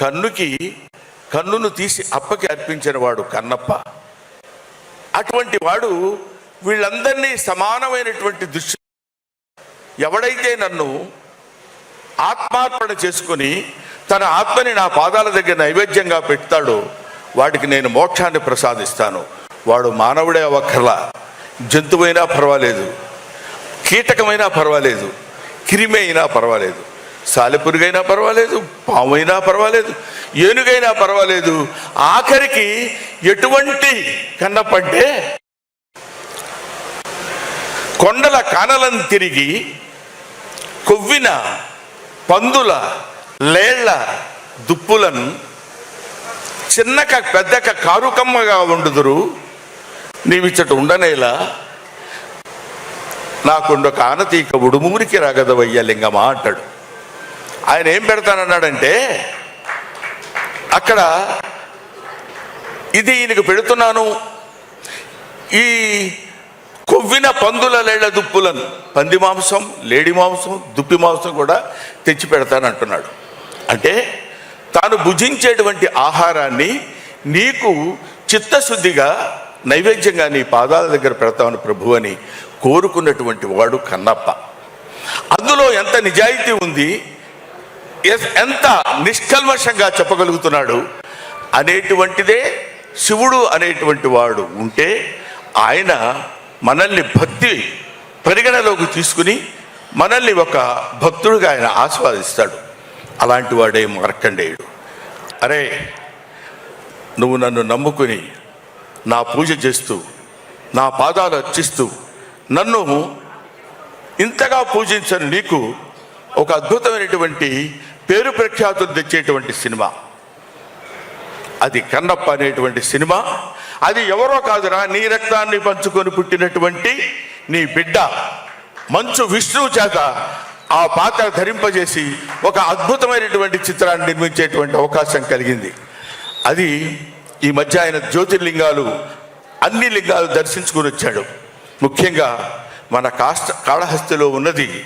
కన్నుకి కన్నును తీసి అప్పకి అర్పించిన వాడు కన్నప్ప. అటువంటి వాడు వీళ్ళందరినీ సమానమైనటువంటి దృష్టి ఎవడైతే నన్ను ఆత్మార్పణ చేసుకుని తన ఆత్మని నా పాదాల దగ్గర నైవేద్యంగా పెడతాడో వాడికి నేను మోక్షాన్ని ప్రసాదిస్తాను. వాడు మానవుడే అవ్వక్కర్లా. జంతువైనా పర్వాలేదు. కీటకమైనా పర్వాలేదు. క్రిమి అయినా పర్వాలేదు. సాలెపురుగైనా పర్వాలేదు పాము అయినా పర్వాలేదు ఏనుగైనా పర్వాలేదు. ఆఖరికి ఎటువంటి కన్నపడ్డే కొండల కానలను తిరిగి కొవ్విన పందుల లేళ్ళ దుప్పులను చిన్నక పెద్దక కారుకమ్మగా ఉండుదురు నీవిచ్చట ఉండనేలా? నాకుండొక ఆనతీక ఉడుమూరికి రాగదవయ్య లింగమా అంటాడు. ఆయన ఏం పెడతానన్నాడంటే అక్కడ ఇది ఈయనకు పెడుతున్నాను. ఈ కొవ్విన పందుల లేళ్ళ దుప్పులను పంది మాంసం లేడి మాంసం దుప్పి మాంసం కూడా తెచ్చి పెడతానంటున్నాడు. అంటే తాను భుజించేటువంటి ఆహారాన్ని నీకు చిత్తశుద్ధిగా నైవేద్యంగా నీ పాదాల దగ్గర పెడతామని ప్రభు అని కోరుకున్నటువంటి వాడు కన్నప్ప. అందులో ఎంత నిజాయితీ ఉంది ఎంత నిష్కల్మషంగా చెప్పగలుగుతున్నాడు? అనేటువంటిదే శివుడు అనేటువంటి వాడు ఉంటే ఆయన మనల్ని భక్తి పరిగణలోకి తీసుకుని మనల్ని ఒక భక్తుడిగా ఆయన ఆస్వాదిస్తాడు. అలాంటి వాడే మార్కండేయుడు. అరే నువ్వు నన్ను నమ్ముకుని నా పూజ చేస్తూ నా పాదాలు అర్చిస్తూ నన్ను ఇంతగా పూజించని నీకు ఒక అద్భుతమైనటువంటి పేరు ప్రఖ్యాతులు తెచ్చేటువంటి సినిమా. అది కన్నప్ప అనేటువంటి సినిమా. అది ఎవరో కాదురా నీ రక్తాన్ని పంచుకొని పుట్టినటువంటి నీ బిడ్డ మంచు విష్ణువు చేత ఆ పాత్ర ధరింపజేసి ఒక అద్భుతమైనటువంటి చిత్రాన్ని నిర్మించేటువంటి అవకాశం కలిగింది. అది ఈ మధ్య ఆయన జ్యోతిర్లింగాలు అన్ని లింగాలు దర్శించుకుని వచ్చాడు. ముఖ్యంగా మన కాష్ట కాళహస్తిలో ఉన్నది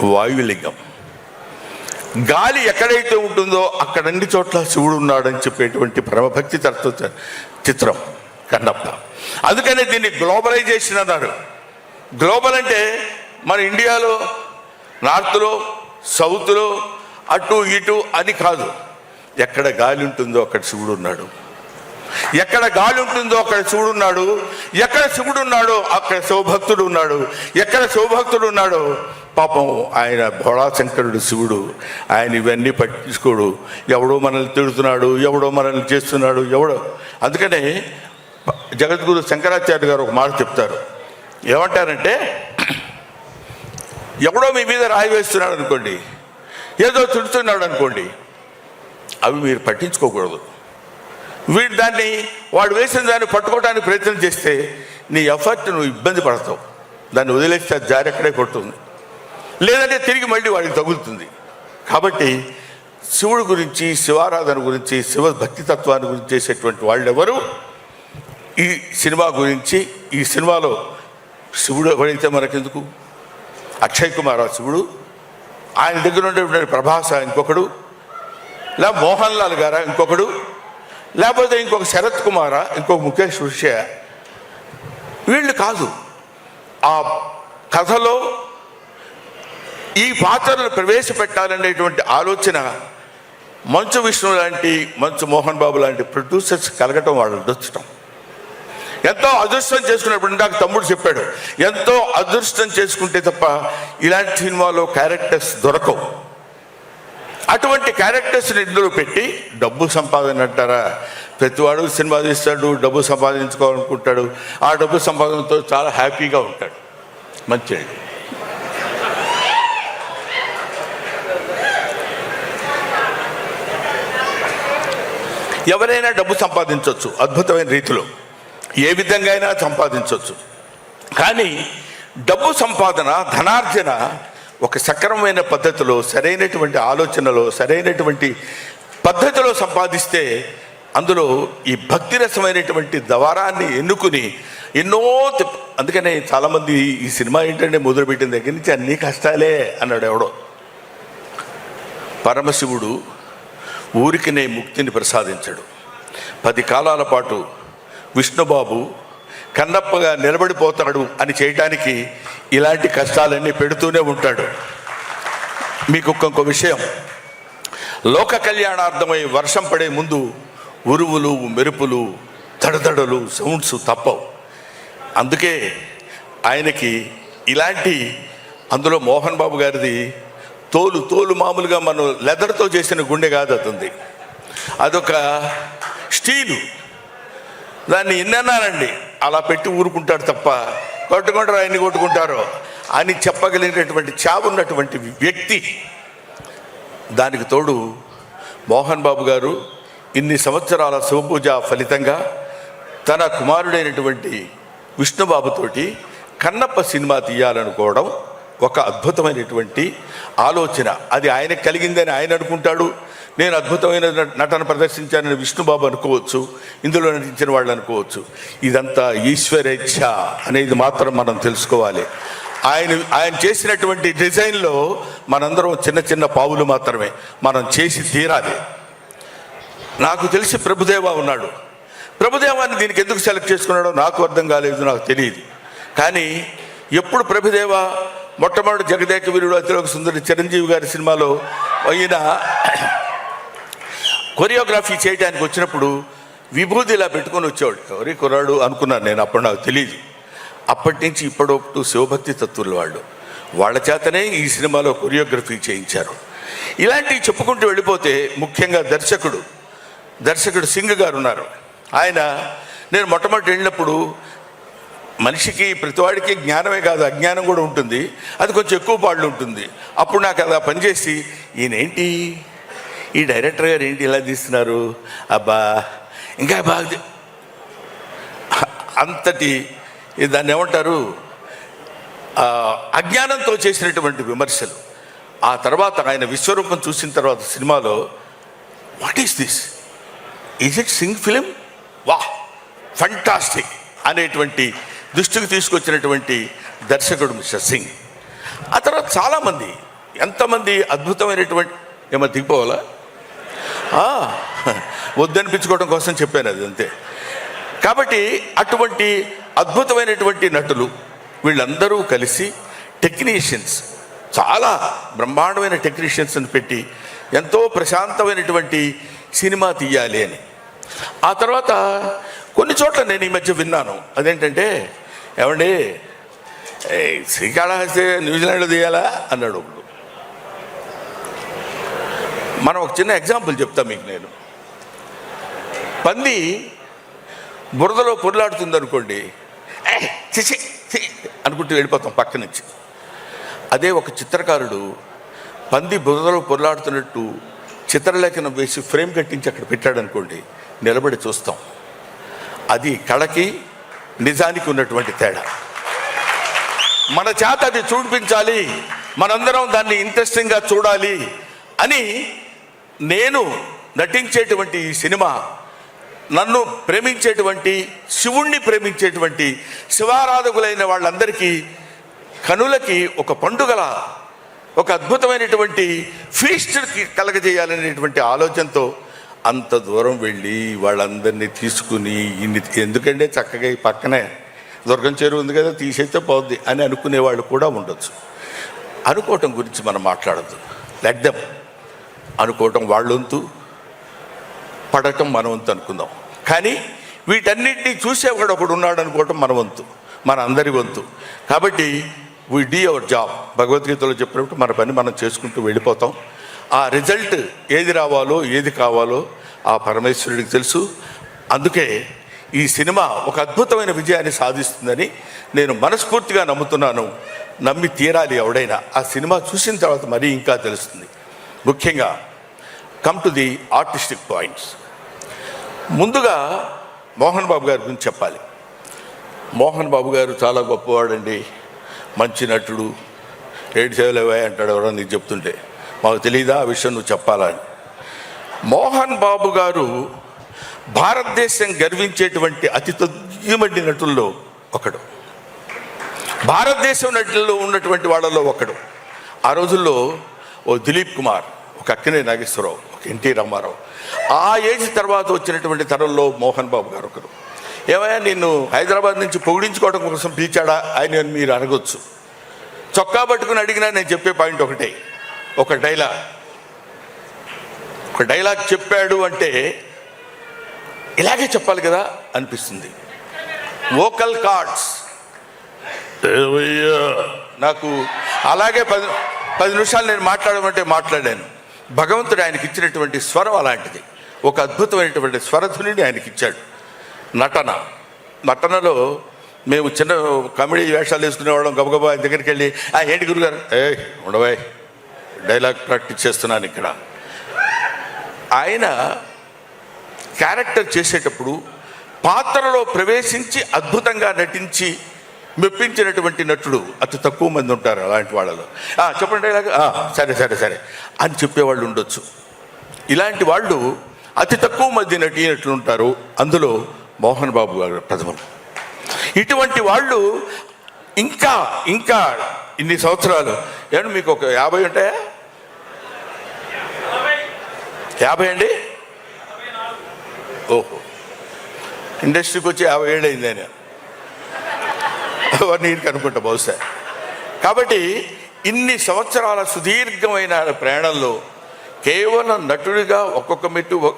వాయులింగం. గాలి ఎక్కడైతే ఉంటుందో అక్కడ అన్ని చోట్ల శివుడు ఉన్నాడని చెప్పేటువంటి పరమభక్తి తత్వ చిత్రం కన్నప్ప. అందుకనే దీన్ని గ్లోబలైజేషన్ అన్నారు గ్లోబల్ అంటే మన ఇండియాలో నార్త్లో సౌత్లో అటు ఇటు అని కాదు. ఎక్కడ గాలి ఉంటుందో అక్కడ శివుడు ఉన్నాడు. ఎక్కడ గాలి ఉంటుందో అక్కడ శివుడు ఉన్నాడు. ఎక్కడ శివుడు ఉన్నాడో అక్కడ శివభక్తుడు ఉన్నాడు. ఎక్కడ శివభక్తుడు ఉన్నాడో పాపం ఆయన భోళాశంకరుడు శివుడు. ఆయన ఇవన్నీ పట్టించుకోడు. ఎవడో మనల్ని తిడుతున్నాడు ఎవడో మనల్ని చేస్తున్నాడు ఎవడో. అందుకనే జగద్గురు శంకరాచార్య గారు ఒక మాట చెప్తారు. ఏమంటారంటే ఎవడో మీ మీద రాయి వేస్తున్నాడు అనుకోండి ఏదో తిడుతున్నాడు అనుకోండి అవి మీరు పట్టించుకోకూడదు. వీడు దాన్ని వాడు వేసిన దాన్ని పట్టుకోవడానికి ప్రయత్నం చేస్తే నీ ఎఫర్ట్ నువ్వు ఇబ్బంది పడతావు. దాన్ని వదిలేస్తే అది జారి అక్కడే కొడుతుంది. లేదంటే తిరిగి మళ్ళీ వాడికి తగులుతుంది. కాబట్టి శివుడు గురించి శివారాధన గురించి శివ భక్తి తత్వాన్ని గురించి చేసేటువంటి వాళ్ళు ఎవరు ఈ సినిమా గురించి ఈ సినిమాలో శివుడు ఎవరైతే మనకెందుకు? అక్షయ్ కుమార్ శివుడు. ఆయన దగ్గర ఉండేటువంటి ప్రభాస ఇంకొకడు. లే మోహన్ లాల్ గారా ఇంకొకడు. లేకపోతే ఇంకొక శరత్ కుమారా ఇంకొక ముఖేష్ ఋషి వీళ్ళు కాదు. ఆ కథలో ఈ పాత్రలను ప్రవేశపెట్టాలనేటువంటి ఆలోచన మంచు విష్ణు లాంటి మంచు మోహన్ బాబు లాంటి ప్రొడ్యూసర్స్ కలగటం వాళ్ళు అదృష్టం ఎంతో అదృష్టం చేసుకున్నప్పుడు నాకు తమ్ముడు చెప్పాడు ఎంతో అదృష్టం చేసుకుంటే తప్ప ఇలాంటి సినిమాలో క్యారెక్టర్స్ దొరకవు. అటువంటి క్యారెక్టర్స్ని ఇందులో పెట్టి డబ్బు సంపాదన అంటారా? ప్రతివాడు సినిమా తీస్తాడు డబ్బు సంపాదించుకోవాలనుకుంటాడు. ఆ డబ్బు సంపాదనతో చాలా హ్యాపీగా ఉంటాడు. మంచిది. ఎవరైనా డబ్బు సంపాదించవచ్చు అద్భుతమైన రీతిలో. ఏ విధంగా అయినా సంపాదించవచ్చు కానీ డబ్బు సంపాదన ధనార్జన ఒక సక్రమమైన పద్ధతిలో సరైనటువంటి ఆలోచనలో సరైనటువంటి పద్ధతిలో సంపాదిస్తే అందులో ఈ భక్తి రసమైనటువంటి ద్వారాన్ని ఎన్నుకుని ఎన్నో అందుకనే చాలామంది ఈ సినిమా ఏంటంటే మొదలుపెట్టిన దగ్గర నుంచి అన్ని కష్టాలే అన్నాడు ఎవడో. పరమశివుడు ఊరికినే ముక్తిని ప్రసాదించడు. పది కాలాల పాటు విష్ణుబాబు కన్నప్పగా నిలబడిపోతాడు అని చేయటానికి ఇలాంటి కష్టాలన్నీ పెడుతూనే ఉంటాడు. మీకు ఇంకొక విషయం. లోక కళ్యాణార్థమై వర్షం పడే ముందు ఉరువులు మెరుపులు తడదడలు సౌండ్స్ తప్పవు. అందుకే ఆయనకి ఇలాంటి అందులో మోహన్ బాబు గారిది తోలు తోలు మామూలుగా మనం లెదర్తో చేసిన గుండె కాదు అతుంది. అదొక స్టీలు. దాన్ని ఎన్నన్నానండి అలా పెట్టి ఊరుకుంటాడు తప్ప కొట్టుకుంటారు ఆయన్ని కొట్టుకుంటారు అని చెప్పగలిగినటువంటి చావున్నటువంటి వ్యక్తి. దానికి తోడు మోహన్ బాబు గారు ఇన్ని సంవత్సరాల శివపూజ ఫలితంగా తన కుమారుడైనటువంటి విష్ణుబాబుతోటి కన్నప్ప సినిమా తీయాలనుకోవడం ఒక అద్భుతమైనటువంటి ఆలోచన. అది ఆయనకు కలిగిందని ఆయన అనుకుంటాడు. నేను అద్భుతమైన నటన ప్రదర్శించానని విష్ణుబాబు అనుకోవచ్చు. ఇందులో నటించిన వాళ్ళు అనుకోవచ్చు. ఇదంతా ఈశ్వరేచ్ఛ అనేది మాత్రం మనం తెలుసుకోవాలి. ఆయన ఆయన చేసినటువంటి డిజైన్లో మనందరం చిన్న చిన్న పావులు మాత్రమే. మనం చేసి తీరాలి. నాకు తెలిసి ప్రభుదేవ ఉన్నాడు. ప్రభుదేవాన్ని దీనికి ఎందుకు సెలెక్ట్ చేసుకున్నాడో నాకు అర్థం కాలేదు నాకు తెలియదు. కానీ ఎప్పుడు ప్రభుదేవ మొట్టమొదటి జగదేక వీరుడు అతిలోక సుందరి చిరంజీవి గారి సినిమాలో అయిన కొరియోగ్రఫీ చేయడానికి వచ్చినప్పుడు విభూతి ఇలా పెట్టుకొని వచ్చేవాడు. ఎవరి కుర్రాడు అనుకున్నాను నేను అప్పుడు నాకు తెలియదు అప్పటి నుంచి ఇప్పటి శివభక్తి తత్వులు వాళ్ళు. వాళ్ళ చేతనే ఈ సినిమాలో కొరియోగ్రఫీ చేయించారు. ఇలాంటివి చెప్పుకుంటూ వెళ్ళిపోతే ముఖ్యంగా దర్శకుడు దర్శకుడు సింగ్ గారు ఉన్నారు. ఆయన నేను మొట్టమొదటి వెళ్ళినప్పుడు మనిషికి ప్రతివాడికి జ్ఞానమే కాదు అజ్ఞానం కూడా ఉంటుంది. అది కొంచెం ఎక్కువ పాళ్ళు ఉంటుంది. అప్పుడు నాకు అలా పనిచేసి ఈయనేంటి? ఈ డైరెక్టర్ గారు ఏంటి ఇలా తీస్తున్నారు? అబ్బా ఇంకా బాగా అంతటి దాన్ని ఏమంటారు? అజ్ఞానంతో చేసినటువంటి విమర్శలు. ఆ తర్వాత ఆయన విశ్వరూపం చూసిన తర్వాత సినిమాలో what is this? Is it sing film? వాహ్! ఫంటాస్టిక్! అనేటువంటి దృష్టికి తీసుకొచ్చినటువంటి దర్శకుడు మిస్టర్ సింగ్. ఆ తర్వాత చాలామంది ఎంతమంది అద్భుతమైనటువంటి ఏమో దిగిపోవాలా? వద్దనిపించుకోవడం కోసం చెప్పాను అది అంతే. కాబట్టి అటువంటి అద్భుతమైనటువంటి నటులు వీళ్ళందరూ కలిసి టెక్నీషియన్స్ చాలా బ్రహ్మాండమైన టెక్నీషియన్స్ని పెట్టి ఎంతో ప్రశాంతమైనటువంటి సినిమా తీయాలి అని. ఆ తర్వాత కొన్ని చోట్ల నేను ఈ మధ్య విన్నాను. అదేంటంటే ఏమండి? ఏ, శ్రీకాళహస్తి న్యూజిలాండ్లో తీయాలా? అన్నాడు ఒకడు. మనం ఒక చిన్న ఎగ్జాంపుల్ చెప్తా మీకు నేను. పంది బురదలో పొరలాడుతుంది అనుకోండి ఛీ, అనుకుంటూ వెళ్ళిపోతాం పక్క నుంచి. అదే ఒక చిత్రకారుడు పంది బురదలో పొరలాడుతున్నట్టు చిత్రలేఖనం వేసి ఫ్రేమ్ కట్టించి అక్కడ పెట్టాడనుకోండి నిలబడి చూస్తాం. అది కళకి నిజానికి ఉన్నటువంటి తేడా. మన చేత అది చూపించాలి మనందరం దాన్ని ఇంట్రెస్టింగ్గా చూడాలి అని నేను నటించేటువంటి ఈ సినిమా నన్ను ప్రేమించేటువంటి శివుణ్ణి ప్రేమించేటువంటి శివారాధకులైన వాళ్ళందరికీ కనులకి ఒక పండుగల ఒక అద్భుతమైనటువంటి ఫీస్ట్ కలగజేయాలనేటువంటి ఆలోచనతో అంత దూరం వెళ్ళి వాళ్ళందరినీ తీసుకుని ఇన్ని ఎందుకంటే చక్కగా ఈ పక్కనే దుర్గం చెరువు ఉంది కదా తీసేస్తే పోద్ది అని అనుకునే వాళ్ళు కూడా ఉండొచ్చు. అనుకోవటం గురించి మనం మాట్లాడద్దు. లెట్ దెమ్ అనుకోవటం వాళ్ళొంతు పడటం మన వంతు అనుకుందాం. కానీ వీటన్నిటినీ చూసేవాడు ఒకడు ఉన్నాడు అనుకోవటం మన వంతు మన అందరి వంతు. కాబట్టి వీ డీ అవర్ జాబ్ భగవద్గీతలో చెప్పినప్పుడు మన పని మనం చేసుకుంటూ వెళ్ళిపోతాం. ఆ రిజల్ట్ ఏది రావాలో ఏది కావాలో ఆ పరమేశ్వరుడికి తెలుసు. అందుకే ఈ సినిమా ఒక అద్భుతమైన విజయాన్ని సాధిస్తుందని నేను మనస్ఫూర్తిగా నమ్ముతున్నాను. నమ్మి తీరాలి ఎవడైనా. ఆ సినిమా చూసిన తర్వాత మరీ ఇంకా తెలుస్తుంది. ముఖ్యంగా come to the artistic points ముందుగా మోహన్ బాబు గారి గురించి చెప్పాలి. మోహన్ బాబు గారు చాలా గొప్పవాడండి. మంచి నటుడు. ఏడు సేవలేవా అంటాడు ఎవరో నీకు చెప్తుంటే. మాకు తెలియదా ఆ విషయం నువ్వు చెప్పాలని మోహన్ బాబు గారు భారతదేశం గర్వించేటువంటి అతి తొద్దిమడి నటుల్లో ఒకడు. భారతదేశం నటుల్లో ఉన్నటువంటి వాళ్ళలో ఒకడు. ఆ రోజుల్లో ఓ దిలీప్ కుమార్ ఒక అక్కినే నాగేశ్వరరావు ఒక ఎన్టీ రామారావు. ఆ ఏజ్ తర్వాత వచ్చినటువంటి తరంలో మోహన్ బాబు గారు ఒకరు. ఏమయ్యా నిన్ను హైదరాబాద్ నుంచి పొగిడించుకోవడం కోసం పిలిచాడా? ఆయన మీరు అడగొచ్చు. చొక్కా పట్టుకుని అడిగినా నేను చెప్పే పాయింట్ ఒకటే. ఒక డైలాగ్. ఒక డైలాగ్ చెప్పాడు అంటే ఇలాగే చెప్పాలి కదా అనిపిస్తుంది. వోకల్ కార్డ్స్ నాకు అలాగే పది పది నిమిషాలు నేను మాట్లాడమంటే మాట్లాడాను. భగవంతుడు ఆయనకి ఇచ్చినటువంటి స్వరం అలాంటిది. ఒక అద్భుతమైనటువంటి స్వరధునిని ఆయనకి ఇచ్చాడు. నటన. నటనలో మేము చిన్న కామెడీ వేషాలు వేసుకునేవాళ్ళం గబగబా ఆయన దగ్గరికి వెళ్ళి ఆ ఏంటి గురుగారు? ఏ ఉండవాయ్ డైలాగ్ ప్రాక్టీస్ చేస్తున్నాను ఇక్కడ. ఆయన క్యారెక్టర్ చేసేటప్పుడు పాత్రలో ప్రవేశించి అద్భుతంగా నటించి మెప్పించినటువంటి నటుడు అతి తక్కువ మంది ఉంటారు అలాంటి వాళ్ళలో. చెప్పండి ఇలాగ సరే సరే సరే. అని చెప్పేవాళ్ళు ఉండొచ్చు. ఇలాంటి వాళ్ళు అతి తక్కువ మంది నటినట్లు ఉంటారు. అందులో మోహన్ బాబు గారు ప్రథమం. ఇటువంటి వాళ్ళు ఇంకా ఇంకా ఇన్ని సంవత్సరాలు. ఏమన్నా మీకు ఒక యాభై ఉంటాయా? యాభై అండి? ఓహో. ఇండస్ట్రీకి వచ్చి యాభై ఏళ్ళు అయింది ఆయన వన్ కనుక్కుంటా బహుశా. కాబట్టి ఇన్ని సంవత్సరాల సుదీర్ఘమైన ప్రయాణంలో కేవలం నటుడిగా ఒక్కొక్క మెట్టు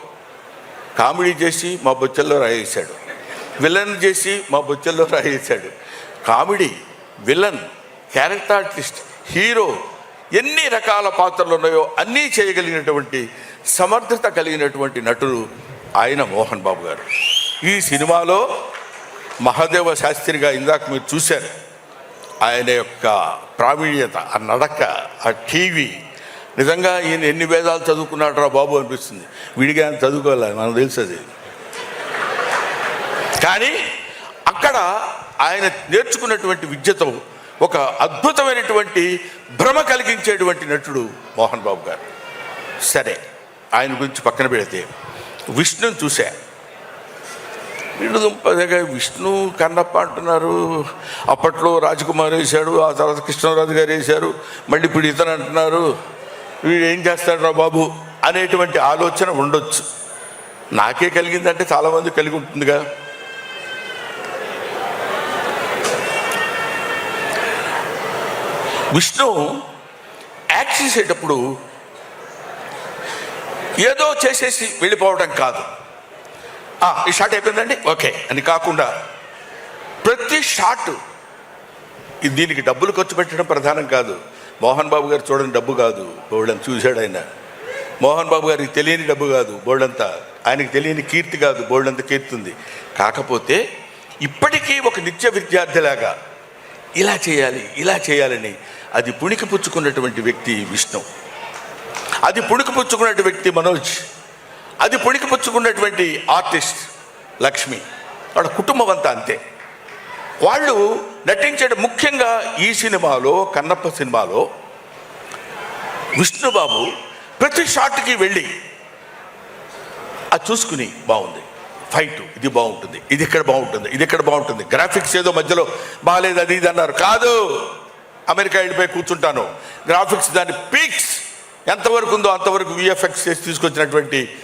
కామెడీ చేసి మా బొచ్చల్లో రాయేశాడు. విలన్ చేసి మా బొచ్చల్లో రాయేశాడు. Comedy villain character artist hero ఎన్ని రకాల పాత్రలు ఉన్నాయో అన్నీ చేయగలిగినటువంటి సమర్థత కలిగినటువంటి నటుడు ఆయన మోహన్ బాబు గారు. ఈ సినిమాలో మహాదేవ శాస్త్రిగా ఇందాక మీరు చూశారు. ఆయన యొక్క ప్రావీణ్యత ఆ నడక ఆ టీవీ. నిజంగా ఈయన ఎన్ని వేదాలు చదువుకున్నాడరా బాబు అనిపిస్తుంది. విడిగా ఆయన చదువుకోవాలి మనకు తెలుసు కానీ అక్కడ ఆయన నేర్చుకున్నటువంటి విద్యతో ఒక అద్భుతమైనటువంటి భ్రమ కలిగించేటువంటి నటుడు మోహన్ బాబు గారు. సరే. ఆయన గురించి పక్కన పెడితే విష్ణుని చూశా. విష్ణుదుంపదగా విష్ణు కన్నప్ప అంటున్నారు. అప్పట్లో రాజకుమార్ వేశాడు ఆ తర్వాత కృష్ణరాజు గారు వేశారు. మళ్ళీ ఇప్పుడు ఇతను అంటున్నారు. వీడు ఏం చేస్తాడు రా బాబు? అనేటువంటి ఆలోచన ఉండొచ్చు. నాకే కలిగిందంటే చాలామంది కలిగి ఉంటుందిగా. విష్ణు యాక్ట్ చేసేటప్పుడు ఏదో చేసేసి వెళ్ళిపోవడం కాదు. ఈ షాట్ అయిపోయిందండి? ఓకే. అని కాకుండా ప్రతి షాట్ దీనికి డబ్బులు ఖర్చు పెట్టడం ప్రధానం కాదు. మోహన్ బాబు గారు చూడని డబ్బు కాదు. బోల్డంత చూశాడు ఆయన. మోహన్ బాబు గారికి తెలియని డబ్బు కాదు బోల్డంతా. ఆయనకి తెలియని కీర్తి కాదు బోల్డంత కీర్తి ఉంది. కాకపోతే ఇప్పటికీ ఒక నిత్య విద్యార్థిలాగా ఇలా చేయాలి ఇలా చేయాలని అది పుణికి పుచ్చుకున్నటువంటి వ్యక్తి విష్ణు. అది పుణికిపుచ్చుకున్నటువంటి వ్యక్తి మనోజ్. అది పుణికి పుచ్చుకున్నటువంటి ఆర్టిస్ట్ లక్ష్మి. వాళ్ళ కుటుంబం అంతా అంతే. వాళ్ళు నటించడం ముఖ్యంగా ఈ సినిమాలో కన్నప్ప సినిమాలో విష్ణుబాబు ప్రతి షాట్కి వెళ్ళి అది చూసుకుని బాగుంది. ఫైట్ ఇది బాగుంటుంది ఇది ఇక్కడ బాగుంటుంది ఇది ఇక్కడ బాగుంటుంది. గ్రాఫిక్స్ ఏదో మధ్యలో బాగాలేదు అది ఇది అన్నారు. కాదు అమెరికా వెళ్ళిపోయి కూర్చుంటాను. గ్రాఫిక్స్ దాని పీక్స్ ఎంతవరకు ఉందో అంతవరకు విఎఫ్ఎక్స్ చేసి తీసుకొచ్చినటువంటి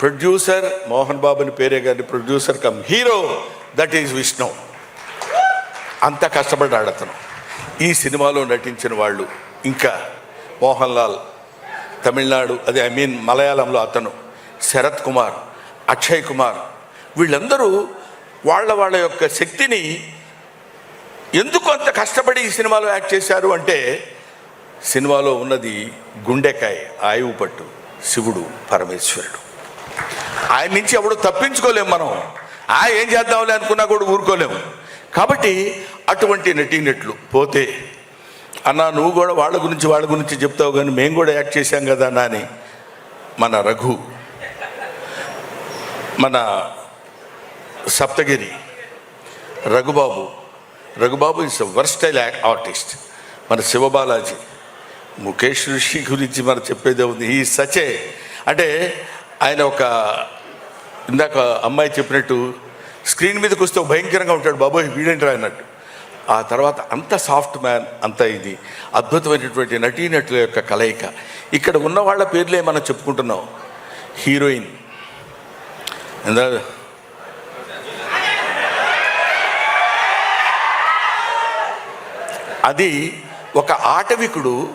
ప్రొడ్యూసర్ మోహన్ బాబుని పేరే కానీ producer come hero that is Vishnu. అంత కష్టపడ్డాడు అతను. ఈ సినిమాలో నటించిన వాళ్ళు ఇంకా మోహన్ లాల్ తమిళనాడు అదే ఐ మీన్ మలయాళంలో అతను శరత్ కుమార్ అక్షయ్ కుమార్. వీళ్ళందరూ వాళ్ళ వాళ్ళ యొక్క శక్తిని ఎందుకు అంత కష్టపడి ఈ సినిమాలో యాక్ట్ చేశారు అంటే సినిమాలో ఉన్నది గుండెకాయ ఆయువు పట్టు శివుడు పరమేశ్వరుడు. ఆయన నుంచి ఎవడు తప్పించుకోలేము మనం. ఆ ఏం చేద్దాంలే అనుకున్నా కూడా ఊరుకోలేము కాబట్టి అటువంటి నటీనట్లు పోతే అన్న నువ్వు కూడా వాళ్ళ గురించి వాళ్ళ గురించి చెప్తావు కానీ మేము కూడా యాక్ట్ చేశాం కదా నాని అని మన రఘు మన Saptagiri Raghubabu. Raghubabu is versatile artist మన శివబాలాజీ. ముఖేష్ ఋషి గురించి మనం చెప్పేదే ఉంది. ఈ సచే అంటే ఆయన ఒక ఇందాక అమ్మాయి చెప్పినట్టు స్క్రీన్ మీదకి వస్తే భయంకరంగా ఉంటాడు. బాబోయ్ వీడేంట్రా? అన్నట్టు. ఆ తర్వాత అంత సాఫ్ట్ మ్యాన్ అంత ఇది. అద్భుతమైనటువంటి నటీనటుల యొక్క కలయిక. ఇక్కడ ఉన్న వాళ్ళ పేర్లే మనం చెప్పుకుంటున్నాం హీరోయిన్ ఎందా అది ఒక ఆటవికుడు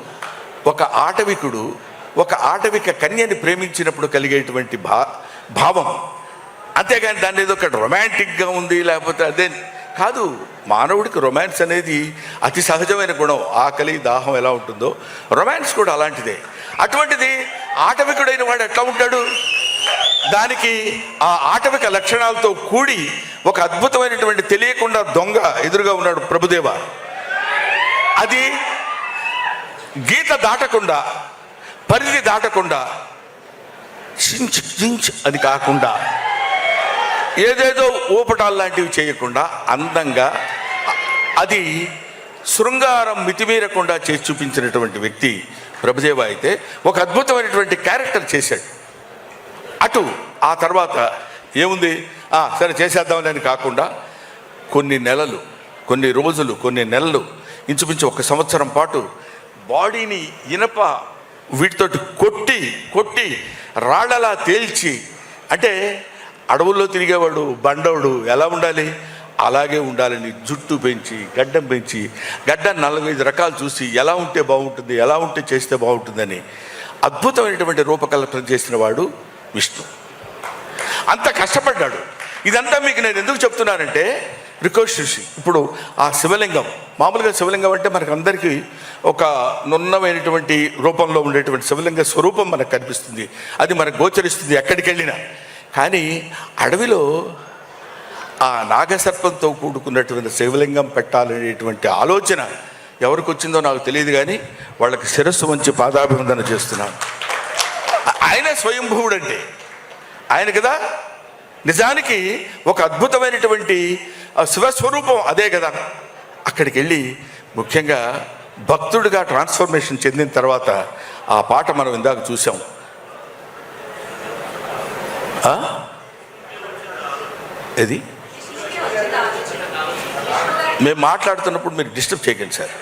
ఒక ఆటవికుడు ఒక ఆటవిక కన్యని ప్రేమించినప్పుడు కలిగేటువంటి భా భావం. అంతేగాని దాని ఏదో ఒక రొమాంటిక్గా ఉంది లేకపోతే అదే కాదు మానవుడికి రొమాన్స్ అనేది అతి సహజమైన గుణం. ఆకలి దాహం ఎలా ఉంటుందో. రొమాన్స్ కూడా అలాంటిదే. అటువంటిది ఆటవికుడైన వాడు ఎట్లా ఉంటాడు? దానికి ఆ ఆటవిక లక్షణాలతో కూడి ఒక అద్భుతమైనటువంటి తెలియకుండా దొంగ ఎదురుగా ఉన్నాడు ప్రభుదేవ. అది గీత దాటకుండా పరిధి దాటకుండా చించ్ చించ్ అది కాకుండా ఏదేదో ఊపటాలు లాంటివి చేయకుండా అందంగా అది శృంగారం మితిమీరకుండా చేసి చూపించినటువంటి వ్యక్తి ప్రభుదేవ అయితే ఒక అద్భుతమైనటువంటి క్యారెక్టర్ చేశాడు. అటు ఆ తర్వాత ఏముంది? సరే చేసేద్దామని అని కాకుండా కొన్ని నెలలు కొన్ని రోజులు కొన్ని నెలలు ఇంచుమించు ఒక సంవత్సరం పాటు బాడీని ఇనప వీటితోటి కొట్టి కొట్టి రాళ్ళలా తేల్చి అంటే అడవుల్లో తిరిగేవాడు బండవుడు ఎలా ఉండాలి? అలాగే ఉండాలని జుట్టు పెంచి గడ్డం పెంచి గడ్డం నలభై రకాలు చూసి ఎలా ఉంటే బాగుంటుంది ఎలా ఉంటే చేస్తే బాగుంటుందని అద్భుతమైనటువంటి రూపకల్పన చేసిన వాడు విష్ణు. అంత కష్టపడ్డాడు. ఇదంతా మీకు నేను ఎందుకు చెప్తున్నానంటే రికోషిషి ఇప్పుడు ఆ శివలింగం మామూలుగా శివలింగం అంటే మనకు అందరికీ ఒక నున్నమైనటువంటి రూపంలో ఉండేటువంటి శివలింగ స్వరూపం మనకు కనిపిస్తుంది. అది మనకు గోచరిస్తుంది ఎక్కడికి వెళ్ళినా కానీ అడవిలో ఆ నాగసర్పంతో కూడుకున్నటువంటి శివలింగం పెట్టాలనేటువంటి ఆలోచన ఎవరికి వచ్చిందో నాకు తెలియదు కానీ వాళ్ళకి శిరస్సు మంచి పాదాభివందన చేస్తున్నాను. ఆయన స్వయంభూవుడు అంటే ఆయన కదా? నిజానికి ఒక అద్భుతమైనటువంటి ఆ శివస్వరూపం అదే కదా. అక్కడికి వెళ్ళి ముఖ్యంగా భక్తుడిగా ట్రాన్స్ఫర్మేషన్ చెందిన తర్వాత ఆ పాట మనం ఇందాక చూసాం ఇది ఏది? మేము మాట్లాడుతున్నప్పుడు మీరు డిస్టర్బ్ చేయకండి సార్.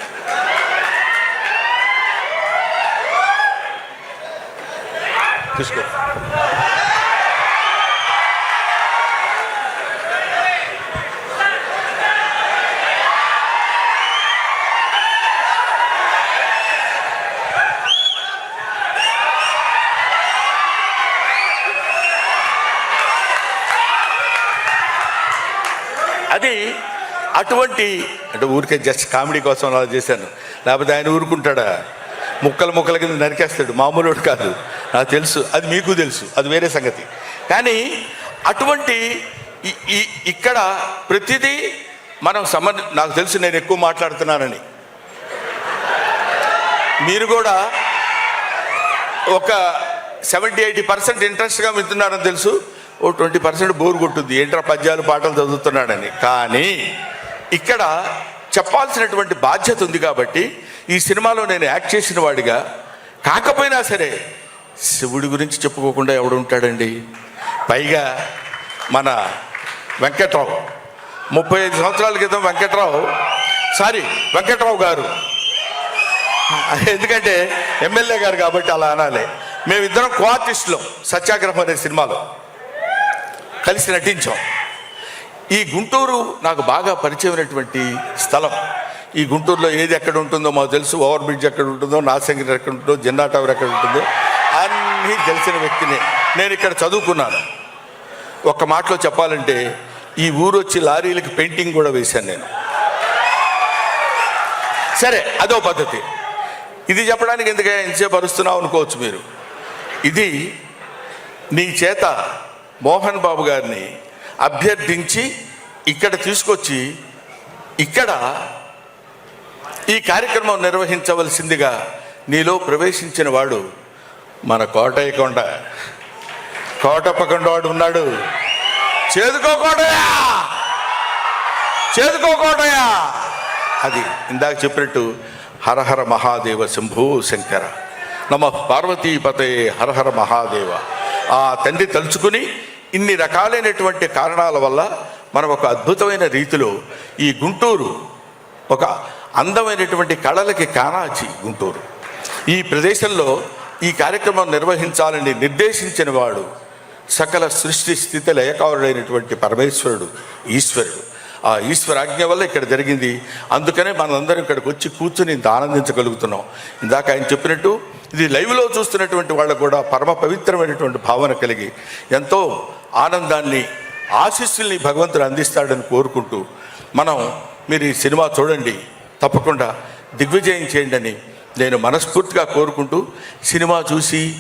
తీసుకో. అది అటువంటి అంటే ఊరికే జస్ట్ కామెడీ కోసం అలా చేశాను. లేకపోతే ఆయన ఊరుకుంటాడా? ముక్కలు ముక్కల కింద నరికేస్తాడు. మామూలుడు కాదు. నాకు తెలుసు. అది మీకు తెలుసు. అది వేరే సంగతి. కానీ అటువంటి ఈ- ఇక్కడ ప్రతిదీ మనం సంబంధ నాకు తెలుసు నేను ఎక్కువ మాట్లాడుతున్నానని. మీరు కూడా ఒక సెవెంటీ ఎయిటీ పర్సెంట్ ఇంట్రెస్ట్గా వింటున్నారని తెలుసు. ఓ ట్వంటీ పర్సెంట్ బోర్ కొట్టుద్ది. ఏంట్రా పద్యాలు పాటలు చదువుతున్నాడని. కానీ ఇక్కడ చెప్పాల్సినటువంటి బాధ్యత ఉంది కాబట్టి ఈ సినిమాలో నేను యాక్ట్ చేసిన వాడిగా కాకపోయినా సరే శివుడి గురించి చెప్పుకోకుండా ఎవడు ఉంటాడండి? పైగా మన వెంకట్రావు. ముప్పై ఐదు సంవత్సరాల క్రితం వెంకట్రావు సారీ వెంకట్రావు గారు. ఎందుకంటే ఎమ్మెల్యే గారు కాబట్టి అలా అనాలి. మేమిద్దరం కో సత్యాగ్రహం అనే సినిమాలో. కలిసి నటించాం. ఈ గుంటూరు నాకు బాగా పరిచయమైనటువంటి స్థలం. ఈ గుంటూరులో ఏది ఎక్కడ ఉంటుందో మాకు తెలుసు. ఓవర్ బ్రిడ్జ్ ఎక్కడ ఉంటుందో నాసంగిరి ఎక్కడ ఉంటుందో జిన్నా టవర్ ఎక్కడ ఉంటుందో అన్నీ తెలిసిన వ్యక్తిని నేను ఇక్కడ చదువుకున్నాను. ఒక్క మాటలో చెప్పాలంటే ఈ ఊరు వచ్చి లారీలకి పెయింటింగ్ కూడా వేశాను నేను. సరే అదో పద్ధతి. ఇది చెప్పడానికి ఎందుకంటే ఎంతసేపు అరుస్తున్నావు అనుకోవచ్చు మీరు. ఇది నీ చేత మోహన్ బాబు గారిని అభ్యర్థించి ఇక్కడ తీసుకొచ్చి ఇక్కడ ఈ కార్యక్రమం నిర్వహించవలసిందిగా నీలో ప్రవేశించిన వాడు మన కోటయ్య కొండ. కోటప్పకొండ వాడు ఉన్నాడు. చేదుకోకోటయా చేదుకోకోటయా అది ఇందాక చెప్పినట్టు హరహర మహాదేవ శంభూ శంకర. నమ పార్వతీపతే హరహర మహాదేవ. ఆ తండ్రి తలుచుకుని ఇన్ని రకాలైనటువంటి కారణాల వల్ల మనం ఒక అద్భుతమైన రీతిలో ఈ గుంటూరు ఒక అందమైనటువంటి కళలకి కానాచి గుంటూరు. ఈ ప్రదేశంలో ఈ కార్యక్రమం నిర్వహించాలని నిర్దేశించిన వాడు సకల సృష్టి స్థితి లయకారుడైనటువంటి పరమేశ్వరుడు ఈశ్వరుడు. ఆ ఈశ్వరాజ్ఞ వల్ల ఇక్కడ జరిగింది. అందుకనే మనందరం ఇక్కడికి వచ్చి కూర్చుని ఇంత ఆనందించగలుగుతున్నాం. ఇందాక ఆయన చెప్పినట్టు ఇది లైవ్లో చూస్తున్నటువంటి వాళ్ళకు కూడా పరమ పవిత్రమైనటువంటి భావన కలిగి ఎంతో ఆనందాన్ని ఆశీస్సుల్ని భగవంతుడు అందిస్తాడని కోరుకుంటూ మనం మీరు ఈ సినిమా చూడండి. తప్పకుండా దిగ్విజయం చేయండి అని నేను మనస్ఫూర్తిగా కోరుకుంటూ సినిమా చూసి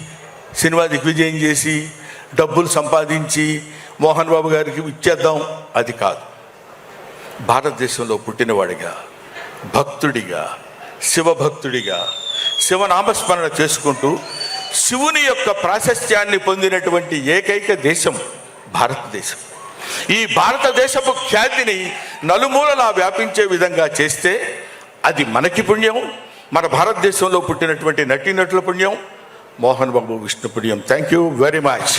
సినిమా దిగ్విజయం చేసి డబ్బులు సంపాదించి మోహన్ బాబు గారికి ఇచ్చేద్దాం. అది కాదు. భారతదేశంలో పుట్టినవాడిగా భక్తుడిగా శివభక్తుడిగా శివనామస్మరణ చేసుకుంటూ శివుని యొక్క ప్రాశస్త్యాన్ని పొందినటువంటి ఏకైక దేశం భారతదేశం. ఈ భారతదేశపు ఖ్యాతిని నలుమూలలా వ్యాపించే విధంగా చేస్తే అది మనకి పుణ్యం మన భారతదేశంలో పుట్టినటువంటి నటీనటుల పుణ్యం మోహన్ బాబు విష్ణు పుణ్యం. Thank you very much